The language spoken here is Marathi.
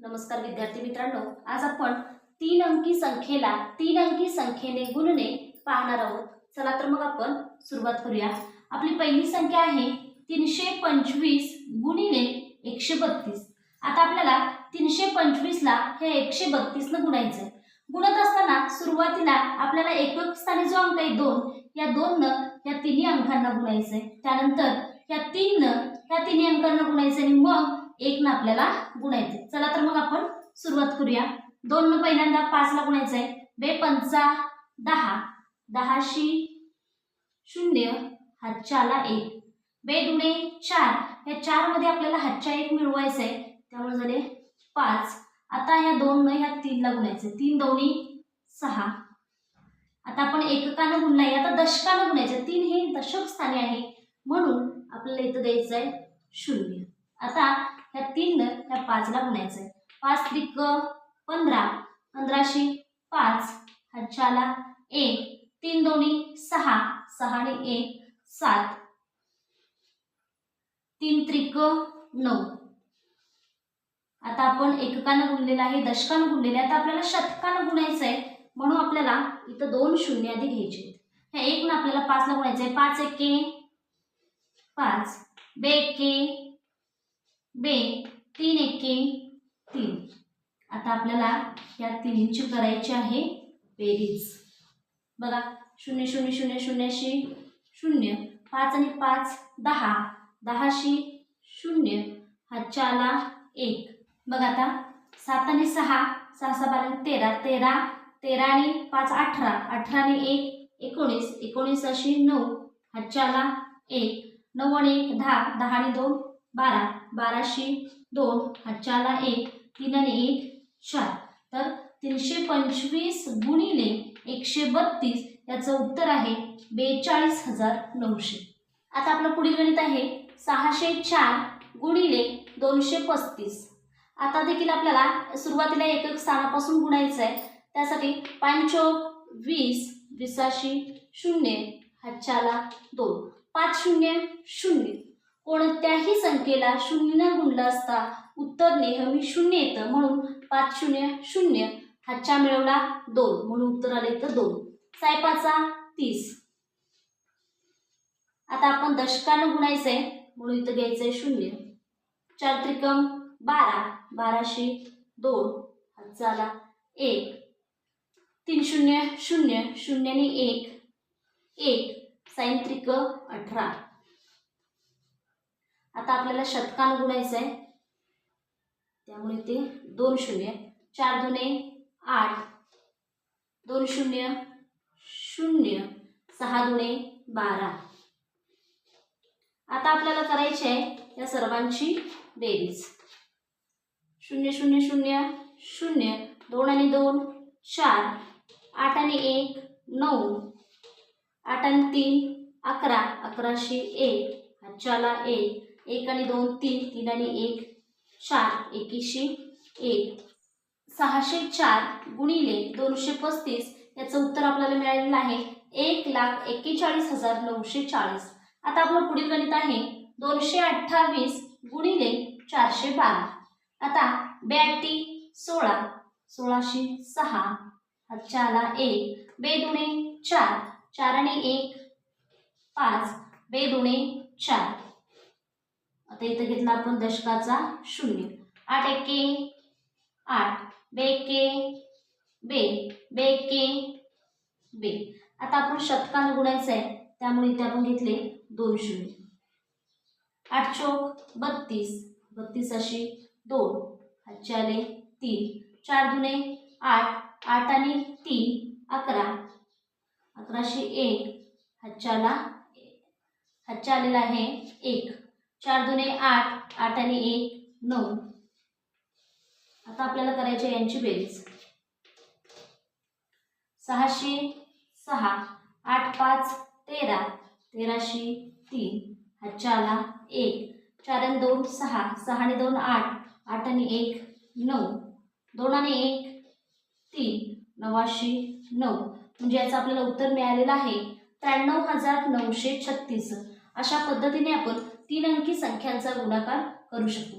नमस्कार विद्यार्थी मित्रांनो आज आपण तीन अंकी संख्येला तीन अंकी संख्येने गुणणे पाहणार आहोत. चला तर मग आपण सुरुवात करूया. आपली पहिली संख्या आहे तीनशे पंचवीस गुणिले एकशे बत्तीस. आता आपल्याला तीनशे पंचवीसला हे एकशे बत्तीसनं गुणायचं गुणत असताना सुरुवातीला आपल्याला एकक स्थानी जो अंक आहे दोन या दोननं या तिन्ही अंकांना गुणायचंय. त्यानंतर या तीननं ह्या तिन्ही अंकांना गुणायचं आणि मग एक ना आपल्याला गुणायचं. चला तर मग आपण सुरुवात करूया. दोन न पहिल्यांदा पाचला गुणायचं आहे. बे पंचा दहा. दहाशी शून्य हातच्या एक. बे दुणे चार. या चारमध्ये आपल्याला हातच्या एक मिळवायचं आहे. त्यामुळे झाले पाच. आता ह्या दोन न ह्या तीनला गुणायचं तीन दोन्ही सहा. आता आपण एककानं गुणलाय. आता दशकानं गुणायचं तीन हे दशक स्थानी आहे. म्हणून आपल्याला इथं द्यायचं आहे शून्य. आता ह्या तीन ह्या पाचला गुणायचं आहे पाच त्रिक पंधरा. पंधराशे पाच. हजाला एक. तीन दोन्ही सहा. सहा आणि एक. सात. तीन त्रिक नऊ. आता आपण एककानं गुणलेलं आहे दशकानं गुणलेलं आहे. आता आपल्याला शतकानं गुणायचं आहे म्हणून आपल्याला इथं दोन शून्य आधी घ्यायचे आहेत ह्या एक ना आपल्याला पाचला गुणायचं आहे पाच एके पाच बे एके बे तीन एके तीन. आता आपल्याला या तिन्हींची करायची आहे बेरीज. बघा शून्य शून्य शून्य शून्याशी शून्य पाच आणि पाच दहा. दहाशी शून्य हा आला एक. बघा आता सात आणि सहा सहा सहा बारा तेरा तेरा तेरा आणि पाच अठरा. अठरा आणि एक एकोणीस. एकोणीस अशी नऊ हातच्या एक. नऊ आणि एक दहा दहा आणि दोन बारा बाराशे दोन चारला एक तीन आणि एक चार. तर तीनशे पंचवीस गुणिले एकशे बत्तीस याचं उत्तर आहे बेचाळीस हजार नऊशे. आता आपलं पुढील गणित आहे सहाशे चार गुणिले दोनशे पस्तीस. आता देखील आपल्याला सुरुवातीला एकक स्थानापासून गुणायचं आहे. त्यासाठी पंचोक वीस विसाशी शून्य हातच्याला दोन. पाच शून्य शून्य. कोणत्याही संख्येला शून्यनं गुणलं असता उत्तर नेहमी शून्य येतं. म्हणून पाच शून्य शून्य हातच्या मिळवला दोन. म्हणून उत्तर आले तर दोन. सायपाचा तीस. आता आपण दशकानं गुणायचं आहे म्हणून इथं घ्यायचं आहे शून्य. चार त्रिकम बारा. बाराशे दोन. हातचाला एक. तीन शून्य शून्य. शून्यने एक. एक. साईन त्रिक अठरा. आता आपल्याला शतकानं गुणायचं आहे त्यामुळे ते दोन शून्य चार दोने आठ दोन शून्य शून्य सहा दोने बारा. आता आपल्याला करायचे आहे या सर्वांची बेरीज. शून्य शून्य शून्य शून्य दोन आणि दोन चार आठ आणि एक नऊ आठ आणि तीन अकरा अकराशे एक हातच्याला एक एक आणि दोन तीन तीन आणि एक चार एकीशे एक. सहाशे चार गुणिले दोनशे पस्तीस याचं उत्तर आपल्याला मिळालेलं आहे एक लाख एक्केचाळीस हजार नऊशे चाळीस. आता आपलं पुढील गणित आहे. दोनशे अठ्ठावीस गुणिले चारशे बारा. आता ब्याटी सोळा सोळाशे सहा हातच्याला एक बेदुणे चार. चार आणि एक पाच. बे दुणे चार. आता इथं घेतला आपण दशकाचा शून्य. आठ एके आठ. बे के बे. बे के बे. आता आपण शतकानं गुणायचं आहे त्यामुळे इथे आपण घेतले दोन शून्य. आठ चौक बत्तीस. बत्तीस अशी दोन. हातचे आले तीन. चार दुने आठ. आठ आणि तीन अकरा. अकराशे एक हातच्याला हातच्या आलेला आहे एक. चार दुने आठ आठ आणि एक नऊ. आता आपल्याला करायचे यांची बेरीज. सहाशे सहा आठ पाच तेरा. तेराशे तीन हातच्या आला एक. चार आणि दोन सहा. सहा आणि दोन आठ. आठ आणि एक नऊ. दोन आणि एक तीन. नवाशे नऊ. म्हणजे याचं आपल्याला उत्तर मिळालेलं आहे. त्र्याण्णव हजार नऊशे छत्तीस. अशा पद्धतीने आपण तीन अंकी संख्यांचा गुणाकार करू शकतो